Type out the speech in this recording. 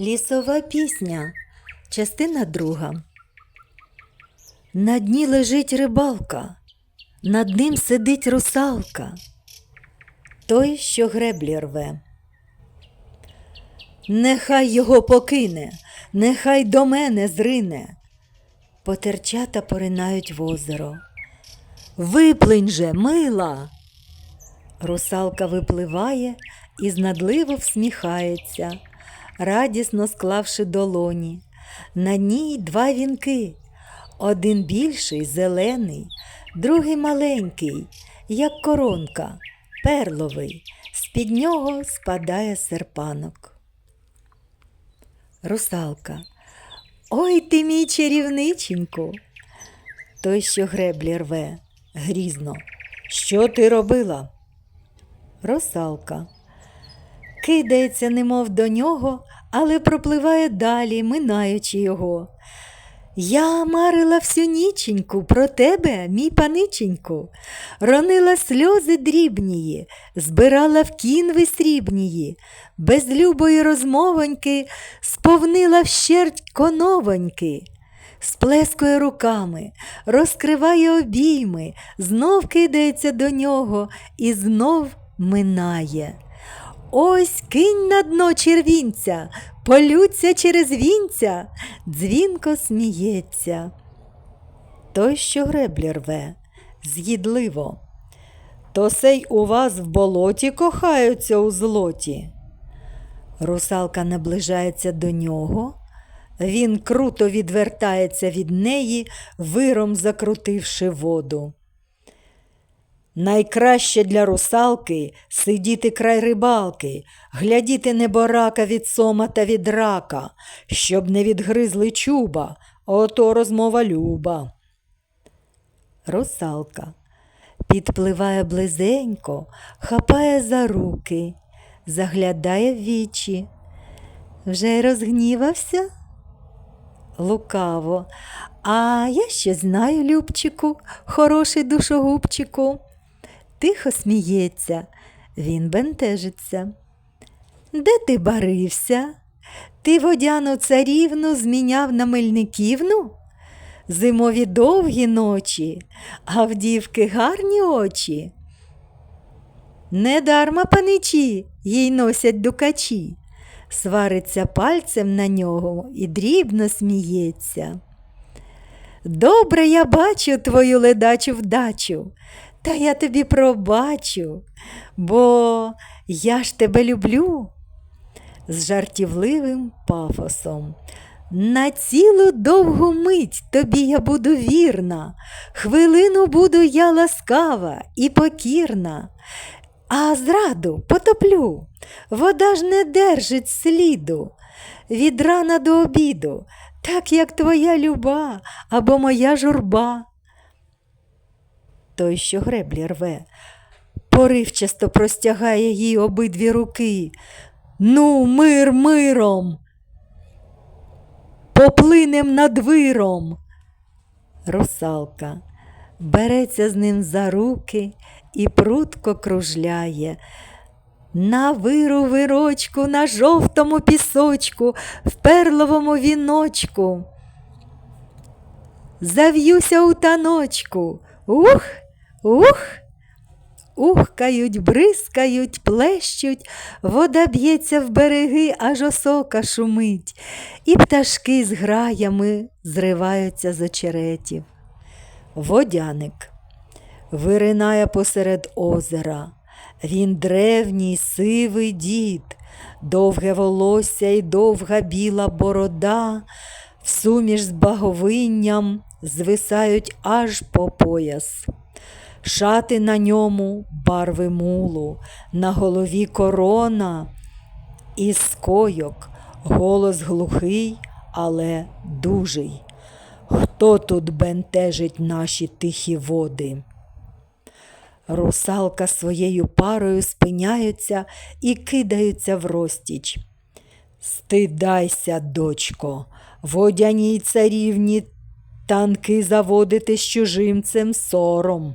Лісова пісня, частина друга. На дні лежить рибалка, над ним сидить русалка, той, що греблі рве. Нехай його покине, нехай до мене зрине. Потерчата поринають в озеро. Виплинь же, мила. Русалка випливає і знадливо всміхається, радісно склавши долоні. На ній два вінки. Один більший, зелений, другий маленький, як коронка, перловий, з-під нього спадає серпанок. Русалка. Ой ти мій чарівниченьку. Той, що греблі рве, грізно. Що ти робила? Русалка. Кидається, немов до нього, але пропливає далі, минаючи його. Я марила всю ніченьку про тебе, мій паниченьку, ронила сльози дрібнії, збирала в кінви срібнії, без любої розмовоньки сповнила вщерть коновоньки, сплескує руками, розкриває обійми, знов кидається до нього і знов минає. Ось кинь на дно червінця, полються через вінця, дзвінко сміється. Той, що греблі рве, з'їдливо. То сей у вас в болоті кохаються у злоті. Русалка наближається до нього. Він круто відвертається від неї, виром закрутивши воду. Найкраще для русалки сидіти край рибалки, глядіти неборака від сома та від рака, щоб не відгризли чуба, ото розмова люба. Русалка підпливає близенько, хапає за руки, заглядає в вічі. Вже й розгнівався? Лукаво. А я ще знаю, Любчику, хороший душогубчику. Тихо сміється, він бентежиться. Де ти барився? Ти водяну царівну зміняв на мельниківну? Зимові довгі ночі, а в дівки гарні очі. Недарма паничі їй носять дукачі, свариться пальцем на нього і дрібно сміється. Добре я бачу твою ледачу вдачу, та я тобі пробачу, бо я ж тебе люблю з жартівливим пафосом. На цілу довгу мить тобі я буду вірна, хвилину буду я ласкава і покірна, а зраду потоплю, вода ж не держить сліду від рана до обіду, так як твоя люба або моя журба. Той, що греблі рве, поривчасто простягає їй обидві руки. Ну, мир миром. Поплинем над виром. Русалка береться з ним за руки і прутко кружляє. На виру вирочку, на жовтому пісочку, в перловому віночку. Зав'юся у таночку. Ух, ух. Ухкають, бризкають, плещуть, вода б'ється в береги, аж осока шумить, і пташки з граями зриваються з очеретів. Водяник виринає посеред озера. Він древній сивий дід, довге волосся і довга біла борода, суміш з баговинням звисають аж по пояс. Шати на ньому барви мулу, на голові корона із скойок, голос глухий, але дужий. Хто тут бентежить наші тихі води? Русалка своєю парою спиняються і кидаються в розтіч. Стидайся, дочко, водяній царівні танки заводити з чужимцем сором.